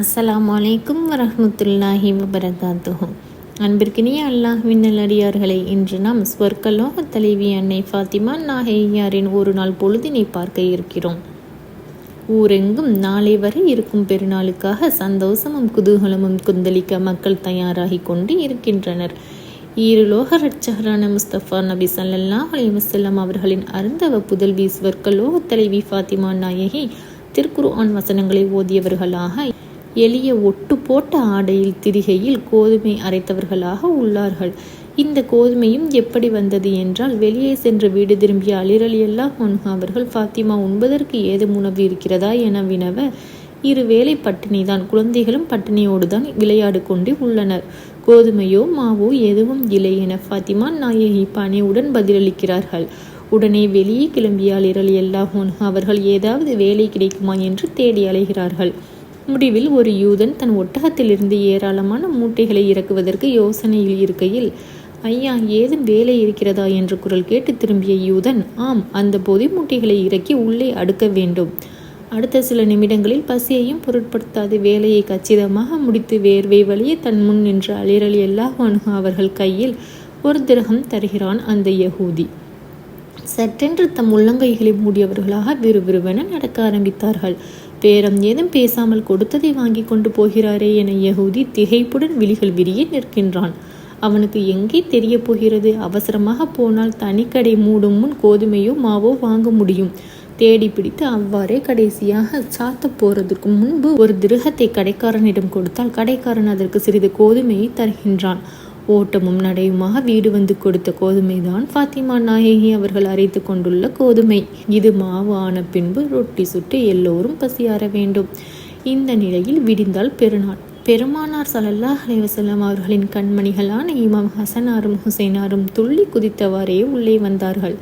அஸ்ஸலாமு அலைக்கும் வரஹ்மத்துல்லாஹி வபரகாத்துஹு. அன்பிற்கினிய அல்லாஹ்வின் நல்லடியார்களை இன்று நாம் ஸ்வர்க்கலோக தலைவி அன்னை ஃபாத்திமா நாகையாரின் ஒரு நாள் பொழுதினை பார்க்க இருக்கிறோம். ஊரெங்கும் நாளை வரை இருக்கும் பெருநாளுக்காக சந்தோஷமும் குதூகலமும் குந்தளிக்க மக்கள் தயாராகி கொண்டு இருக்கின்றனர். ஈருலோக ரட்சகரான முஸ்தபா நபி ஸல்லல்லாஹு அலைஹி அவர்களின் அருந்தவ புதல்வி ஸ்வர்க்கலோக தலைவி ஃபாத்திமா நாயகி திருக்குர்ஆன் வசனங்களை ஓதியவர்களாக எளிய ஒட்டு போட்ட ஆடையில் திரிகையில் கோதுமை அரைத்தவர்களாக உள்ளார்கள். இந்த கோதுமையும் எப்படி வந்தது என்றால் வெளியே சென்று வீடு திரும்பிய அலிரலியல்லா ஹொன்ஹா அவர்கள் ஃபாத்திமா உண்பதற்கு ஏதும் உணவு இருக்கிறதா? என வினவ இருவேளை பட்டினி பட்டினிதான் குழந்தைகளும் பட்டினியோடு தான் விளையாடு கொண்டு உள்ளனர். கோதுமையோ மாவோ எதுவும் இல்லை என ஃபாத்திமா நாயகி பணியுடன் பதிலளிக்கிறார்கள். உடனே வெளியே கிளம்பிய அலிரலி அல்லாஹ் அன்ஹு அவர்கள் ஏதாவது வேலை கிடைக்குமா? என்று தேடி அலைகிறார்கள். முடிவில் ஒரு யூதன் தன் ஒட்டகத்திலிருந்து ஏராளமான மூட்டைகளை இறக்குவதற்கு யோசனையில் இருக்கையில் ஐயா ஏதும் வேலை இருக்கிறதா? என்று குரல் கேட்டு திரும்பிய யூதன் ஆம் அந்த பொதி மூட்டைகளை இறக்கி உள்ளே அடுக்க வேண்டும். அடுத்த சில நிமிடங்களில் பசியையும் பொருட்படுத்தாது வேலையை கச்சிதமாக முடித்து வேர்வை வழியே தன் முன் நின்று அலிரலி எல்லாஹானு அவர்கள் கையில் ஒரு திரகம் தருகிறான் அந்த யகூதி. சற்றென்று தம் உள்ளங்கைகளை மூடியவர்களாக விறுவிறுவென நடக்க ஆரம்பித்தார்கள். பேரம் ஏதும் பேசாமல் கொடுத்ததை வாங்கி கொண்டு போகிறாரே என யகூதி திகைப்புடன் விழிகள் விரிய நிற்கின்றான். அவனுக்கு எங்கே தெரிய போகிறது? அவசரமாக போனால் தனிக்கடை மூடும் முன் கோதுமையோ மாவோ வாங்க முடியும். தேடி பிடித்து அவ்வாறே கடைசியாக சாத்த போறதுக்கு முன்பு ஒரு திருகத்தை கடைக்காரனிடம் கொடுத்தால் கடைக்காரன் அதற்கு சிறிது கோதுமையை தருகின்றான். ஓட்டமும் நடையுமாக வீடு வந்து கொடுத்த கோதுமை தான் ஃபாத்திமா நாயகி அவர்கள் அரைத்து கொண்டுள்ள கோதுமை. இது மாவு ஆன பின்பு ரொட்டி சுட்டு எல்லோரும் பசியார வேண்டும். இந்த நிலையில் விடிந்தால் பெருநாள். பெருமானார் சல்லல்லாஹ் அலைவசல்லம் அவர்களின் கண்மணிகளான இமாம் ஹசனாரும் ஹுசைனாரும் துள்ளி குதித்தவாறே உள்ளே வந்தார்கள்.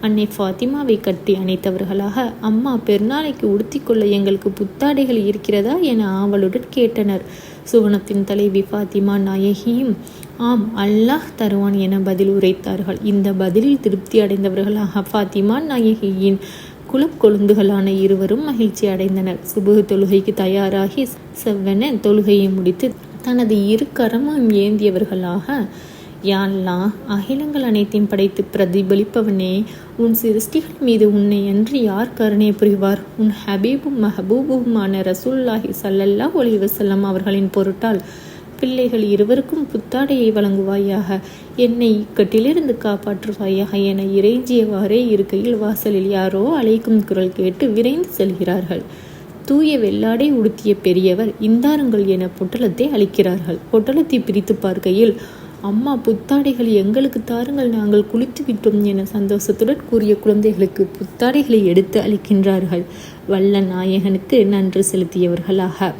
அன்னை ஃபாத்திமாவை கட்டி அணைத்தவர்களாக அம்மா பெருநாளைக்கு உடுத்திக்கொள்ள எங்களுக்கு புத்தாடைகள் இருக்கிறதா? என ஆவலுடன் கேட்டனர். சுவனத்தின் தலைவி ஃபாத்திமா நாயகியும் ஆம் அல்லாஹ் தருவான் என பதில் உரைத்தார்கள். இந்த பதிலில் திருப்தி அடைந்தவர்களாக ஃபாத்திமா நாயகியின் குலக்கொழுந்துகளான இருவரும் மகிழ்ச்சி அடைந்தனர். சுபுகு தொழுகைக்கு தயாராகி செவ்வென தொழுகையை முடித்து தனது இரு கரமும் ஏந்தியவர்களாக யாழ்லா அகிலங்கள் அனைத்தையும் படைத்து பிரதிபலிப்பவனே உன் சிருஷ்டிகள் மீது உன்னை என்று யார் கருணை புரிவார்? உன் ஹபீபும் மஹபூபுமான ரசூல்லாஹி சல்லல்லா ஒலி வசல்லம் அவர்களின் பொருட்டால் பிள்ளைகள் இருவருக்கும் புத்தாடையை வழங்குவாயாக. என்னை இக்கட்டிலிருந்து காப்பாற்றுவாயாக என இறைஞ்சியவாறே இருக்கையில் வாசலில் யாரோ அழைக்கும் குரல் கேட்டு விரைந்து செல்கிறார்கள். தூய வெள்ளாடை உடுத்திய பெரியவர் இந்தாருங்கள் என பொட்டலத்தை அளிக்கிறார்கள். பொட்டலத்தை பிரித்து பார்க்கையில் அம்மா புத்தாடைகள் எங்களுக்கு தாருங்கள் நாங்கள் குளித்து விட்டோம் என சந்தோஷத்துடன் கூறிய குழந்தைகளுக்கு புத்தாடைகளை எடுத்து அளிக்கின்றார்கள். வல்ல நாயகனுக்கு நன்றி செலுத்தியவர்களாக.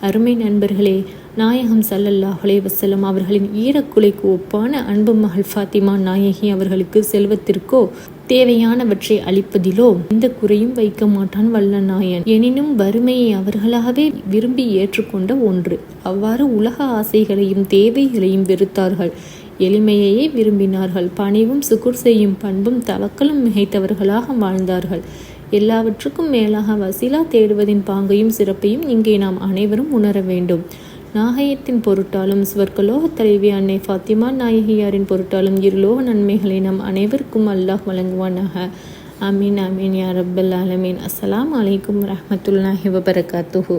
அருமை நண்பர்களே நாயகம் சல்லல்லா வசல்லம் அவர்களின் ஈரக்குலைக்கு ஒப்பான அன்பு மகள் ஃபாத்திமா நாயகி அவர்களுக்கு செல்வத்திற்கோ தேவையானவற்றை அளிப்பதிலோ எந்த குறையும் வைக்க மாட்டான் வல்ல நாயன் எனினும் வறுமையை அவர்களாகவே விரும்பி ஏற்றுக்கொண்ட ஒன்று. அவ்வாறு உலக ஆசைகளையும் தேவைகளையும் வெறுத்தார்கள். எளிமையையே விரும்பினார்கள். பணிவும் சுகுர் செய்யும் பண்பும் தவக்கலும் மிகைத்தவர்களாக வாழ்ந்தார்கள். எல்லாவற்றுக்கும் மேலாக வசீலா தேடுவதின் பாங்கையும் சிறப்பையும் இங்கே நாம் அனைவரும் உணர வேண்டும். நாகயத்தின் பொருட்டாலும் ஸ்வர்கலோக தலைவி அன்னை ஃபாத்திமா நாயகியாரின் பொருட்டாலும் இருலோக நன்மைகளை நம் அனைவருக்கும் அல்லாஹ் வழங்குவானாக. அமீன் அமீன் யா ரப்பல் அலமீன் அஸ்லாம் அலைக்கும் ரஹமத்துல்லாஹி வபரகாத்துஹூ.